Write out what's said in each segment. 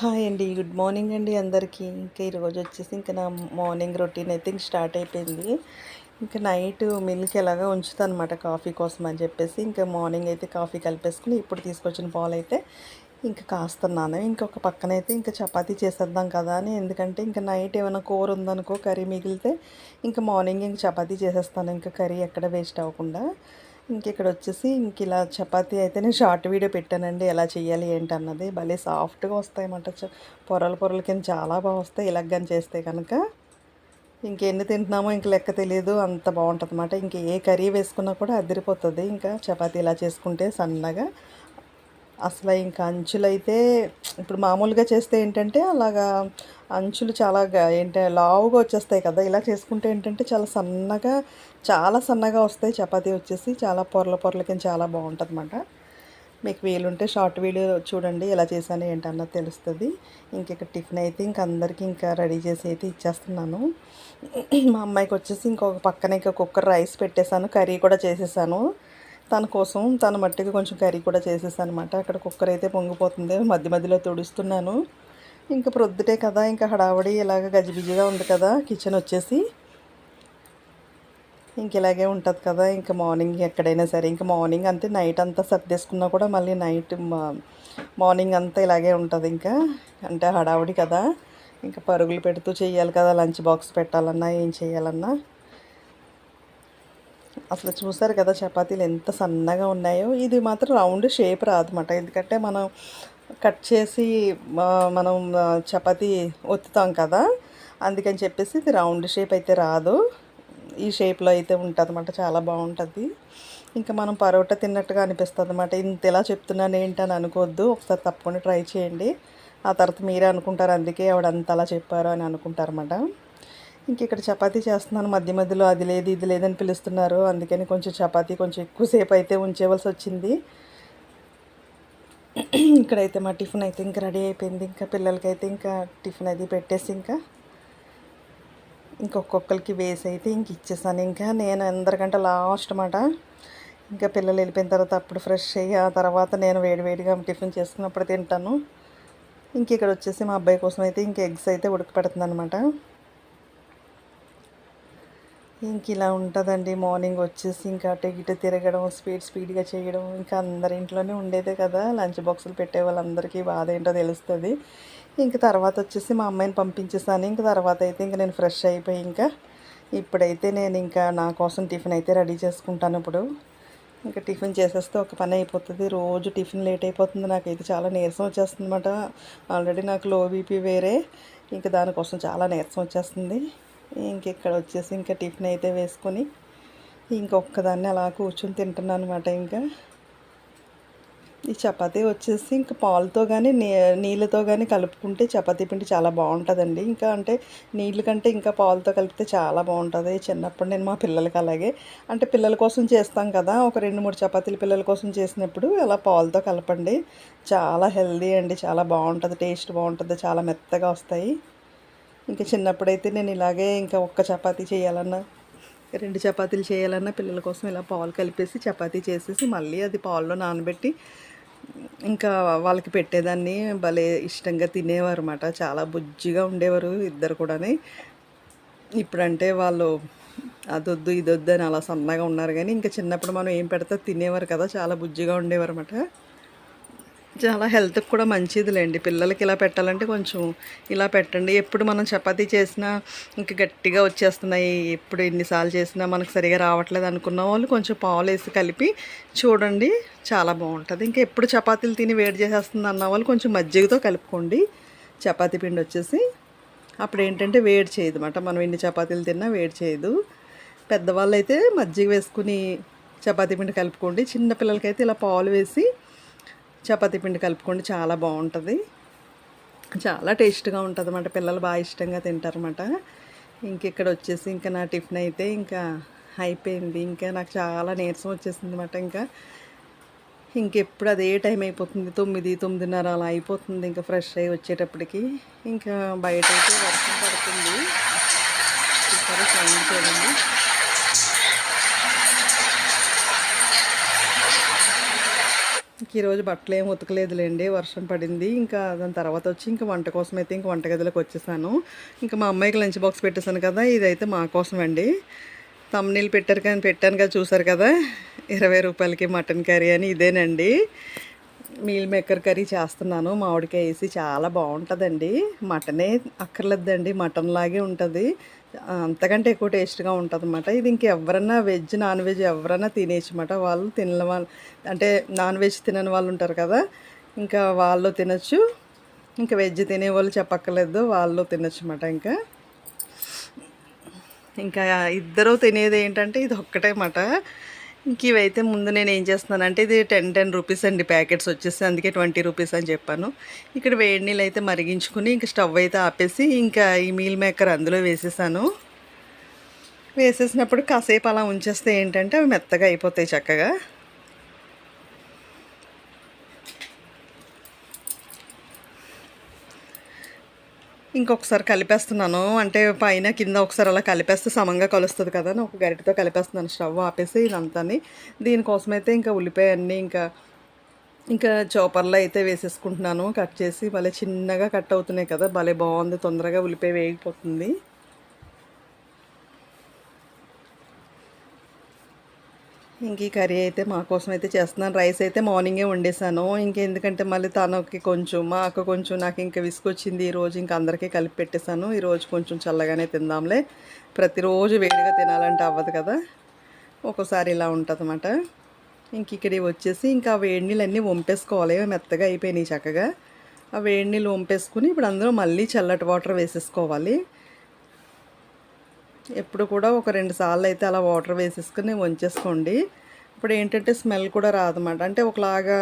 Hi అండి good morning అండి అందరికీ. ఇంకా ఈరోజు వచ్చేసి ఇంకా నా మార్నింగ్ రొటీన్ అయితే ఇంక స్టార్ట్ అయిపోయింది. ఇంకా నైట్ మిల్క్ ఎలాగా ఉంచుతాను అనమాట కాఫీ కోసం అని చెప్పేసి. ఇంకా మార్నింగ్ అయితే కాఫీ కలిపేసుకుని ఇప్పుడు తీసుకొచ్చిన పాలు అయితే ఇంకా కాస్తున్నాను. ఇంకొక పక్కన అయితే ఇంకా చపాతీ చేసేద్దాం కదా అని. ఎందుకంటే ఇంకా నైట్ ఏమైనా కూర ఉందనుకో కర్రీ మిగిలితే ఇంకా మార్నింగ్ ఇంక చపాతీ చేసేస్తాను. ఇంకా కర్రీ ఎక్కడ వేస్ట్ అవ్వకుండా. ఇంక ఇక్కడ వచ్చేసి ఇంక ఇలా చపాతీ అయితే నేను షార్ట్ వీడియో పెట్టానండి. ఎలా చేయాలి ఏంటన్నది. భలే సాఫ్ట్గా వస్తాయన్నమాట. చ- పొరల పొరల కింద చాలా బాగా వస్తాయి. ఇలాగని చేస్తే కనుక ఇంకెన్ని తింటున్నామో ఇంక లెక్క తెలియదు అంత బాగుంటుంది అనమాట ఇంక ఏ కర్రీ వేసుకున్నా కూడా అదిరిపోతుంది. ఇంకా చపాతీ ఇలా చేసుకుంటే సన్నగా అసలు ఇంకా అంచులైతే ఇప్పుడు మామూలుగా చేస్తే ఏంటంటే అలాగా అంచులు చాలా ఏంటంటే లావుగా వచ్చేస్తాయి కదా. ఇలా చేసుకుంటే ఏంటంటే చాలా సన్నగా చాలా సన్నగా వస్తాయి. చపాతీ వచ్చేసి చాలా పొరల పొరల కింద చాలా బాగుంటుంది అన్నమాట మీకు వీలుంటే షార్ట్ వీడియో చూడండి ఎలా చేశాను ఏంటన్నది తెలుస్తుంది. ఇంక ఇక్కడ టిఫిన్ అయితే ఇంక అందరికీ ఇంకా రెడీ చేసి అయితే ఇచ్చేస్తున్నాను. మా అమ్మాయికి వచ్చేసి ఇంకొక పక్కన ఇంకా కుక్కర్ రైస్ పెట్టేశాను కర్రీ కూడా చేసేసాను తన కోసం తన మట్టికి కొంచెం కర్రీ కూడా చేసేసాను అనమాట అక్కడ కుక్కర్ అయితే పొంగిపోతుంది. మధ్య మధ్యలో తుడుస్తున్నాను. ఇంకా ప్రొద్దుటే కదా ఇంకా హడావడి ఇలాగ గజిబిజిగా ఉంది కదా కిచెన్ వచ్చేసి. ఇంక ఇలాగే ఉంటుంది కదా ఇంకా మార్నింగ్ ఎక్కడైనా సరే. ఇంకా మార్నింగ్ అంతే నైట్ అంతా సర్దేసుకున్నా కూడా మళ్ళీ నైట్ మార్నింగ్ అంతా ఇలాగే ఉంటుంది ఇంకా. అంటే హడావుడి కదా ఇంకా పరుగులు పెడుతూ చేయాలి కదా లంచ్ బాక్స్ పెట్టాలన్నా ఏం చేయాలన్నా. అసలు చూసారు కదా చపాతీలు ఎంత సన్నగా ఉన్నాయో? ఇది మాత్రం రౌండ్ షేప్ రాదన్నమాట. ఎందుకంటే మనం కట్ చేసి మనం చపాతీ ఒత్తుతాం కదా? అందుకని చెప్పేసి ఇది రౌండ్ షేప్ అయితే రాదు. ఈ షేప్లో అయితే ఉంటుంది అనమాట చాలా బాగుంటుంది. ఇంకా మనం పరోటా తిన్నట్టుగా అనిపిస్తుంది అనమాట ఇంత ఎలా చెప్తున్నాను ఏంటని అనుకోవద్దు ఒకసారి తప్పకుండా ట్రై చేయండి. ఆ తర్వాత మీరే అనుకుంటారు. అందుకే ఆవిడ అంత అలా చెప్పారు అని అనుకుంటారన్నమాట. ఇంక ఇక్కడ చపాతీ చేస్తున్నాను. మధ్య మధ్యలో అది లేదు ఇది లేదని పిలుస్తున్నారు. అందుకని కొంచెం చపాతీ కొంచెం ఎక్కువసేపు అయితే ఉంచేవలసి వచ్చింది. ఇక్కడైతే మా టిఫిన్ అయితే ఇంకా రెడీ అయిపోయింది. ఇంకా పిల్లలకైతే ఇంకా టిఫిన్ అది పెట్టేసి ఇంకా ఇంకొక్కొక్కరికి వేసి అయితే ఇంక ఇచ్చేసాను. ఇంకా నేను అందరికంటే లాస్ట్ మాట ఇంకా పిల్లలు వెళ్ళిపోయిన తర్వాత అప్పుడు ఫ్రెష్ అయ్యి ఆ తర్వాత నేను వేడివేడిగా టిఫిన్ చేసుకున్నప్పుడు తింటాను. ఇంక ఇక్కడ వచ్చేసి మా అబ్బాయి కోసం అయితే ఇంక ఎగ్స్ అయితే ఉడకపెడుతుంది అనమాట ఇంక ఇలా ఉంటుందండి. మార్నింగ్ వచ్చేసి ఇంకా అటు ఇటు తిరగడం స్పీడ్ స్పీడ్గా చేయడం ఇంకా అందరి ఇంట్లోనే ఉండేదే కదా. లంచ్ బాక్సులు పెట్టే వాళ్ళందరికీ బాధ ఏంటో తెలుస్తుంది. ఇంక తర్వాత వచ్చేసి మా అమ్మాయిని పంపించేసాను. ఇంకా తర్వాత అయితే ఇంక నేను ఫ్రెష్ అయిపోయి ఇంకా ఇప్పుడైతే నేను ఇంకా నా కోసం టిఫిన్ అయితే రెడీ చేసుకుంటాను ఇప్పుడు. ఇంకా టిఫిన్ చేసేస్తే ఒక పని అయిపోతుంది. రోజు టిఫిన్ లేట్ అయిపోతుంది. నాకైతే చాలా నీరసం వచ్చేస్తుంది అనమాట ఆల్రెడీ నాకు లో బీపీ వేరే. ఇంకా దానికోసం చాలా నీరసం వచ్చేస్తుంది. ఇంకెక్కడ వచ్చేసి ఇంకా టిఫిన్ అయితే వేసుకొని ఇంకొక్కదాన్ని అలా కూర్చొని తింటున్నాను అనమాట ఇంకా. ఈ చపాతీ వచ్చేసి ఇంకా పాలతో కానీ నీ నీళ్ళతో కానీ కలుపుకుంటే చపాతీ పిండి చాలా బాగుంటుందండి. ఇంకా అంటే నీళ్ళ కంటే ఇంకా పాలతో కలిపితే చాలా బాగుంటుంది. చిన్నప్పుడు నేను మా పిల్లలకి అలాగే అంటే పిల్లల కోసం చేస్తాం కదా ఒక రెండు మూడు చపాతీలు పిల్లల కోసం చేసినప్పుడు అలా పాలతో కలపండి. చాలా హెల్దీ అండి చాలా బాగుంటుంది టేస్ట్ బాగుంటుంది చాలా మెత్తగా వస్తాయి. ఇంకా చిన్నప్పుడైతే నేను ఇలాగే ఇంకా ఒక్క చపాతీ చేయాలన్నా రెండు చపాతీలు చేయాలన్నా పిల్లల కోసం ఇలా పాలు కలిపేసి చపాతీ చేసేసి మళ్ళీ అది పాల్లో నానబెట్టి ఇంకా వాళ్ళకి పెట్టేదాన్ని భలే ఇష్టంగా తినేవారు అనమాట చాలా బుజ్జిగా ఉండేవారు ఇద్దరు కూడాని. ఇప్పుడంటే వాళ్ళు అదొద్దు ఇదొద్దు అని అలా సన్నగా ఉన్నారు కానీ ఇంకా చిన్నప్పుడు మనం ఏం పెడితే తినేవారు కదా చాలా బుజ్జిగా ఉండేవారు అనమాట చాలా హెల్త్కి కూడా మంచిదిలేండి. పిల్లలకి ఇలా పెట్టాలంటే కొంచెం ఇలా పెట్టండి. ఎప్పుడు మనం చపాతీ చేసినా ఇంక గట్టిగా వచ్చేస్తున్నాయి. ఎప్పుడు ఎన్నిసార్లు చేసినా మనకు సరిగా రావట్లేదు అనుకున్న వాళ్ళు కొంచెం పాలు వేసి కలిపి చూడండి. చాలా బాగుంటుంది. ఇంకా ఎప్పుడు చపాతీలు తిని వేడి చేసేస్తుంది అన్న వాళ్ళు కొంచెం మజ్జిగతో కలుపుకోండి. చపాతీ పిండి వచ్చేసి అప్పుడు ఏంటంటే వేడి చేయదు అనమాట మనం ఎన్ని చపాతీలు తిన్నా వేడి చేయదు. పెద్దవాళ్ళు అయితే మజ్జిగ వేసుకుని చపాతీ పిండి కలుపుకోండి. చిన్న పిల్లలకైతే ఇలా పాలు వేసి చపాతీ పిండి కలుపుకోండి చాలా బాగుంటుంది. చాలా టేస్ట్గా ఉంటుంది అన్నమాట పిల్లలు బాగా ఇష్టంగా తింటారన్నమాట. ఇంక ఇక్కడ వచ్చేసి ఇంకా నా టిఫిన్ అయితే ఇంకా అయిపోయింది. ఇంకా నాకు చాలా నీరసం వచ్చేసింది అనమాట ఇంకా ఇంకెప్పుడు అదే టైం అయిపోతుంది. తొమ్మిది తొమ్మిదిన్నర అలా అయిపోతుంది ఇంకా ఫ్రెష్ అయ్యి వచ్చేటప్పటికి. ఇంకా బయట అయితే వర్షం పడుతుంది. చూసారా సౌండ్ చూడండి ఈరోజు బట్టలు ఏం ఉతకలేదులేండి వర్షం పడింది. ఇంకా దాని తర్వాత వచ్చి ఇంకా వంట కోసం అయితే ఇంకా వంటగదిలోకి వచ్చేసాను. ఇంకా మా అమ్మాయికి లంచ్ బాక్స్ పెట్టేశాను కదా ఇదైతే మా కోసం అండి తమ్నీళ్ళు పెట్టారు కానీ పెట్టాను కదా చూసారు కదా? ఇరవై రూపాయలకి మటన్ కర్రీ అని ఇదేనండి. మీల్ మేకర్ కర్రీ చేస్తున్నాను మామిడికాయ వేసి చాలా బాగుంటుందండి. మటనే అక్కర్లేదండి మటన్ లాగే ఉంటుంది. అంతకంటే ఎక్కువ టేస్ట్గా ఉంటుంది అన్నమాట ఇది ఇంకెవరన్నా వెజ్ నాన్ వెజ్ ఎవరన్నా తినేయచ్చు వాళ్ళు తినని వాళ్ళు అంటే నాన్ వెజ్ తినని వాళ్ళు ఉంటారు కదా ఇంకా వాళ్ళు తినచ్చు. ఇంకా వెజ్ తినే వాళ్ళు చెప్పక్కర్లేదు వాళ్ళు తినచ్చు అన్నమాట ఇంకా. ఇంకా ఇద్దరు తినేది ఏంటంటే ఇది ఒక్కటే మాట ఇంక ఇవైతే ముందు నేను ఏం చేస్తున్నానంటే ఇది టెన్ టెన్ రూపీస్ అండి ప్యాకెట్స్ వచ్చేసి అందుకే ట్వంటీ రూపీస్ అని చెప్పాను. ఇక్కడ వేడి నీళ్ళు అయితే మరిగించుకుని ఇంక స్టవ్ అయితే ఆపేసి ఇంకా ఈ మీల్ మేకర్ అందులో వేసేసాను. వేసేసినప్పుడు కాసేపు అలా ఉంచేస్తే ఏంటంటే అవి మెత్తగా అయిపోతాయి చక్కగా. ఇంకొకసారి కలిపేస్తున్నాను. అంటే పైన కింద ఒకసారి అలా కలిపేస్తే సమంగా కలుస్తుంది కదా అని ఒక గరిటతో కలిపేస్తున్నాను. స్టవ్ ఆపేసి ఇదంతాని. దీనికోసమైతే ఇంకా ఉల్లిపాయ అన్నీ ఇంకా ఇంకా చాపర్లో అయితే వేసేసుకుంటున్నాను. కట్ చేసి భలే చిన్నగా కట్ అవుతున్నాయి కదా. భలే బాగుంది. తొందరగా ఉల్లిపాయ వేగిపోతుంది. ఇంక ఈ కర్రీ అయితే మా కోసం అయితే చేస్తున్నాను. రైస్ అయితే మార్నింగే వండేసాను ఇంకెందుకంటే మళ్ళీ తనకి కొంచెం మా అక్క కొంచెం నాకు ఇంకా విసుకొచ్చింది ఈరోజు ఇంక అందరికీ కలిపి పెట్టేశాను. ఈరోజు కొంచెం చల్లగానే తిందాంలే. ప్రతిరోజు వేడిగా తినాలంటే అవ్వదు కదా? ఒక్కోసారి ఇలా ఉంటుంది అన్నమాట ఇంక ఇక్కడికి వచ్చేసి ఇంకా వేడి నీళ్ళు అన్నీ వంపేసుకోవాలి మెత్తగా అయిపోయినాయి చక్కగా. ఆ వేడి నీళ్ళు వంపేసుకుని ఇప్పుడు అందులో మళ్ళీ చల్లటి వాటర్ వేసేసుకోవాలి. ఎప్పుడు కూడా ఒక రెండు సార్లు అయితే అలా వాటర్ వేసేసుకుని వంచేసుకోండి. ఇప్పుడు ఏంటంటే స్మెల్ కూడా రాదన్నమాట. అంటే ఒకలాగా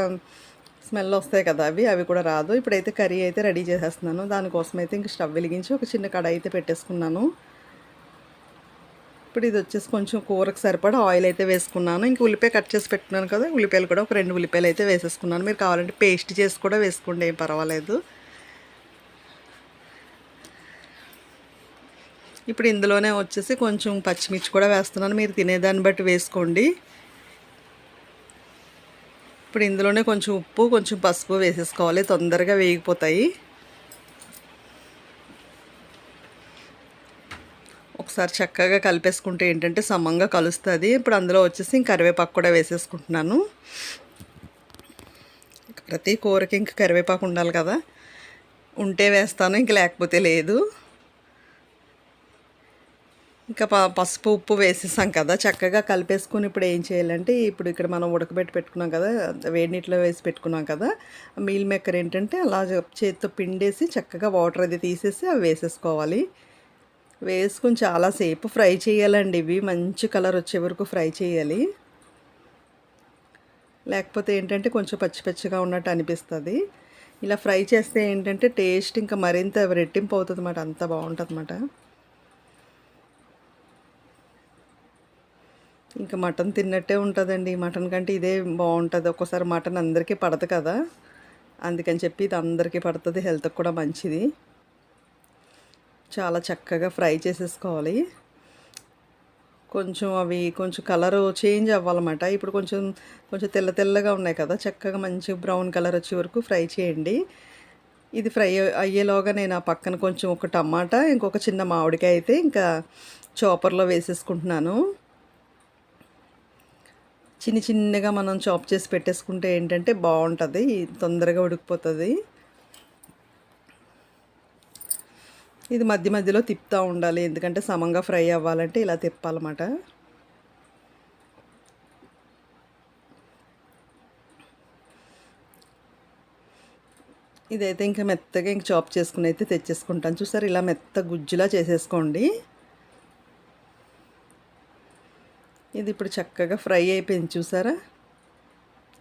స్మెల్ వస్తాయి కదా అవి అవి కూడా రాదు. ఇప్పుడైతే కర్రీ అయితే రెడీ చేసేస్తున్నాను. దానికోసం అయితే ఇంక స్టవ్ వెలిగించి ఒక చిన్న కడాయి అయితే పెట్టేసుకున్నాను. ఇప్పుడు ఇది వచ్చేసి కొంచెం కూరకు సరిపడా ఆయిల్ అయితే వేసుకున్నాను. ఇంక ఉల్లిపాయ కట్ చేసి పెట్టుకున్నాను కదా ఉల్లిపాయలు కూడా ఒక రెండు ఉల్లిపాయలు అయితే వేసేసుకున్నాను. మీరు కావాలంటే పేస్ట్ చేసి కూడా వేసుకోండి ఏం పర్వాలేదు. ఇప్పుడు ఇందులోనే వచ్చేసి కొంచెం పచ్చిమిర్చి కూడా వేస్తున్నాను. మీరు తినేదాన్ని బట్టి వేసుకోండి. ఇప్పుడు ఇందులోనే కొంచెం ఉప్పు కొంచెం పసుపు వేసేసుకోవాలి. తొందరగా వేగిపోతాయి. ఒకసారి చక్కగా కలిపేసుకుంటే ఏంటంటే సమంగా కలుస్తుంది. ఇప్పుడు అందులో వచ్చేసి కరివేపాకు కూడా వేసేసుకుంటున్నాను. ప్రతి కూరకి ఇంక కరివేపాకు ఉండాలి కదా. ఉంటే వేస్తాను ఇంక లేకపోతే లేదు. ఇంకా పసుపు ఉప్పు వేసేసాం కదా చక్కగా కలిపేసుకుని ఇప్పుడు ఏం చేయాలంటే ఇప్పుడు ఇక్కడ మనం ఉడకబెట్టి పెట్టుకున్నాం కదా వేడి నీటిలో వేసి పెట్టుకున్నాం కదా మీల్ మేకర్ ఏంటంటే అలా చేతితో పిండేసి చక్కగా వాటర్ అది తీసేసి అవి వేసేసుకోవాలి. వేసుకుని చాలాసేపు ఫ్రై చేయాలండి ఇవి మంచి కలర్ వచ్చే వరకు ఫ్రై చేయాలి. లేకపోతే ఏంటంటే కొంచెం పచ్చి పచ్చిగా ఉన్నట్టు అనిపిస్తుంది. ఇలా ఫ్రై చేస్తే ఏంటంటే టేస్ట్ ఇంకా మరింత రెట్టింపు అవుతుంది అన్నమాట అంత బాగుంటుంది అన్నమాట ఇంకా మటన్ తిన్నట్టే ఉంటుందండి. మటన్ కంటే ఇదే బాగుంటుంది. ఒక్కోసారి మటన్ అందరికీ పడదు కదా. అందుకని చెప్పి ఇది అందరికీ పడుతుంది హెల్త్కి కూడా మంచిది. చాలా చక్కగా ఫ్రై చేసేసుకోవాలి. కొంచెం అవి కొంచెం కలర్ చేంజ్ అవ్వాలన్నమాట. ఇప్పుడు కొంచెం కొంచెం తెల్ల తెల్లగా ఉన్నాయి కదా. చక్కగా మంచి బ్రౌన్ కలర్ వచ్చే వరకు ఫ్రై చేయండి. ఇది ఫ్రై అయ్యేలోగా నేను ఆ పక్కన కొంచెం ఒక టమాటా ఇంకొక చిన్న మామిడికాయ అయితే ఇంకా చాపర్లో వేసేసుకుంటున్నాను. చిన్న చిన్నగా మనం చాప్ చేసి పెట్టేసుకుంటే ఏంటంటే బాగుంటుంది. తొందరగా ఉడికిపోతుంది. ఇది మధ్య మధ్యలో తిప్పుతూ ఉండాలి. ఎందుకంటే సమంగా ఫ్రై అవ్వాలంటే ఇలా తిప్పాలన్నమాట. ఇదైతే ఇంకా మెత్తగా ఇంక చాప్ చేసుకుని అయితే తెచ్చేసుకుంటాను. చూసారు? ఇలా మెత్త గుజ్జులా చేసేసుకోండి. ఇది ఇప్పుడు చక్కగా ఫ్రై అయిపోయింది చూసారా?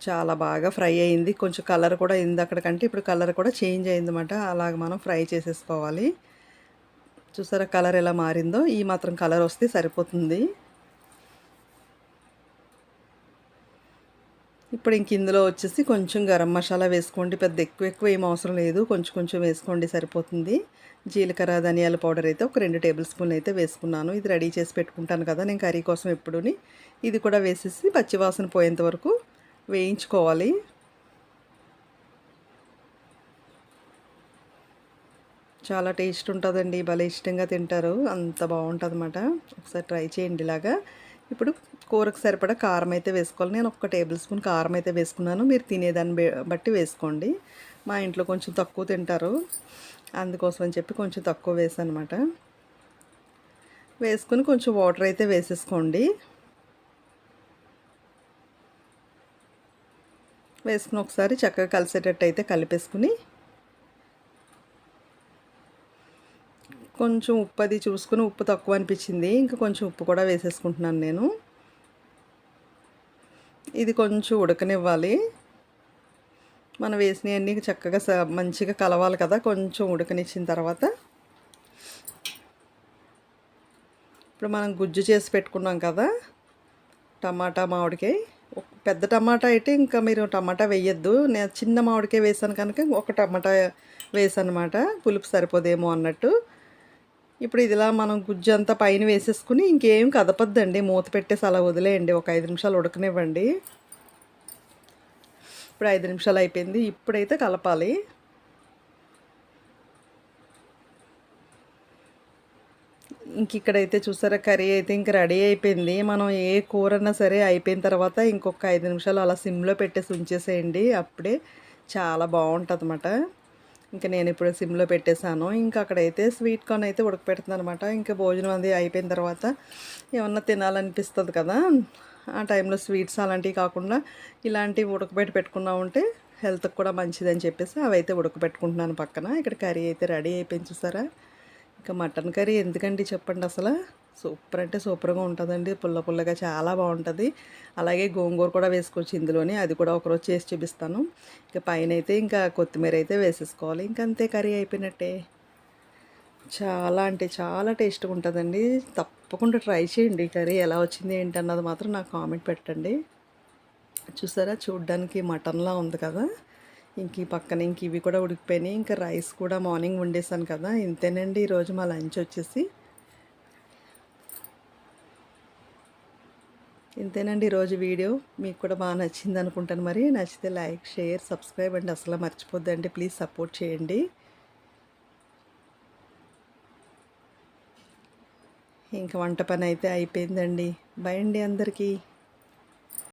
చాలా బాగా ఫ్రై అయింది. కొంచెం కలర్ కూడా అయింది అక్కడికంటే ఇప్పుడు కలర్ కూడా చేంజ్ అయిందన్నమాట. అలాగ మనం ఫ్రై చేసేసుకోవాలి. చూసారా కలర్ ఎలా మారిందో? ఈ మాత్రం కలర్ వస్తే సరిపోతుంది. ఇప్పుడు ఇంక ఇందులో వచ్చేసి కొంచెం గరం మసాలా వేసుకోండి. పెద్ద ఎక్కువ ఎక్కువ ఏం అవసరం లేదు. కొంచెం కొంచెం వేసుకోండి సరిపోతుంది. జీలకర్ర ధనియాల పౌడర్ అయితే ఒక రెండు టేబుల్ స్పూన్లు అయితే వేసుకున్నాను. ఇది రెడీ చేసి పెట్టుకుంటాను కదా నేను కర్రీ కోసం ఎప్పుడూని. ఇది కూడా వేసేసి పచ్చివాసన పోయేంత వరకు వేయించుకోవాలి. చాలా టేస్ట్ ఉంటుందండి. భలే ఇష్టంగా తింటారు. అంత బాగుంటుంది అన్నమాట ఒకసారి ట్రై చేయండి ఇలాగా. ఇప్పుడు కూరకు సరిపడా కారం అయితే వేసుకోవాలి. నేను ఒక టేబుల్ స్పూన్ కారం అయితే వేసుకున్నాను. మీరు తినేదాన్ని బట్టి వేసుకోండి. మా ఇంట్లో కొంచెం తక్కువ తింటారు. అందుకోసం అని చెప్పి కొంచెం తక్కువ వేసాను అనమాట వేసుకుని కొంచెం వాటర్ అయితే వేసేసుకోండి. వేసుకుని ఒకసారి చక్కగా కలిసేటట్టు అయితే కలిపేసుకుని కొంచెం ఉప్పు అది చూసుకుని ఉప్పు తక్కువ అనిపించింది. ఇంకా కొంచెం ఉప్పు కూడా వేసేసుకుంటున్నాను నేను. ఇది కొంచెం ఉడకనివ్వాలి. మనం వేసినవన్నీ చక్కగా స- మంచిగా కలవాలి కదా కొంచెం ఉడకనిచ్చిన తర్వాత. ఇప్పుడు మనం గుజ్జు చేసి పెట్టుకున్నాం కదా టమాటా మామిడికాయ. పెద్ద టమాటా అయితే ఇంకా మీరు టమాటా వేయొద్దు. నేను చిన్న మామిడికాయ వేసాను కనుక ఒక టమాటా వేసాను అనమాట పులుపు సరిపోదేమో అన్నట్టు. ఇప్పుడు ఇదిలా మనం గుజ్జు అంతా పైన వేసేసుకుని ఇంకేం కదపద్దండి. మూత పెట్టేసి అలా వదిలేయండి. ఒక ఐదు నిమిషాలు ఉడకనివ్వండి. ఇప్పుడు ఐదు నిమిషాలు అయిపోయింది. ఇప్పుడైతే కలపాలి. ఇంక ఇక్కడైతే చూసారా కర్రీ అయితే ఇంక రెడీ అయిపోయింది. మనం ఏ కూరన్నా సరే అయిపోయిన తర్వాత ఇంకొక ఐదు నిమిషాలు అలా సిమ్లో పెట్టేసి ఉంచేసేయండి. అప్పుడే చాలా బాగుంటుంది అన్నమాట ఇంకా నేను ఇప్పుడు సిమ్లో పెట్టేశాను. ఇంకా అక్కడైతే స్వీట్ కార్న్ అయితే ఉడకపెడుతుంది అనమాట ఇంకా భోజనం అది అయిపోయిన తర్వాత ఏమన్నా తినాలనిపిస్తుంది కదా ఆ టైంలో స్వీట్స్ అలాంటివి కాకుండా ఇలాంటివి ఉడకబెట్టి పెట్టుకున్నా ఉంటే హెల్త్కి కూడా మంచిదని చెప్పేసి అవైతే ఉడకబెట్టుకుంటున్నాను పక్కన. ఇక్కడ కర్రీ అయితే రెడీ అయిపోయింది చూసారా? ఇంకా మటన్ కర్రీ ఎందుకండి చెప్పండి అసలు? సూపర్ అంటే సూపర్గా ఉంటుందండి. పుల్ల పుల్లగా చాలా బాగుంటుంది. అలాగే గోంగూర కూడా వేసుకోవచ్చు ఇందులోనే అది కూడా ఒకరోజు చేసి చూపిస్తాను. ఇంకా పైన అయితే ఇంకా కొత్తిమీర అయితే వేసేసుకోవాలి. ఇంకంతే అంతే కర్రీ అయిపోయినట్టే. చాలా అంటే చాలా టేస్ట్గా ఉంటుందండి. తప్పకుండా ట్రై చేయండి. కర్రీ ఎలా వచ్చింది ఏంటి అన్నది మాత్రం నాకు కామెంట్ పెట్టండి. చూసారా? చూడ్డానికి మటన్లా ఉంది కదా. ఇంక ఈ పక్కన ఇంక ఇవి కూడా ఉడికిపోయినాయి. ఇంకా రైస్ కూడా మార్నింగ్ వండేసాను కదా. ఇంతేనండి ఈరోజు మా లంచ్ వచ్చేసి. ఇంతేనండి ఈరోజు వీడియో. మీకు కూడా బాగా నచ్చింది అనుకుంటాను మరి. నచ్చితే లైక్ షేర్ సబ్స్క్రైబ్ అండి. అసలు మర్చిపోద్దండి. ప్లీజ్ సపోర్ట్ చేయండి. ఇంకా వంట పని అయితే అయిపోయిందండి. బై అండి అందరికీ.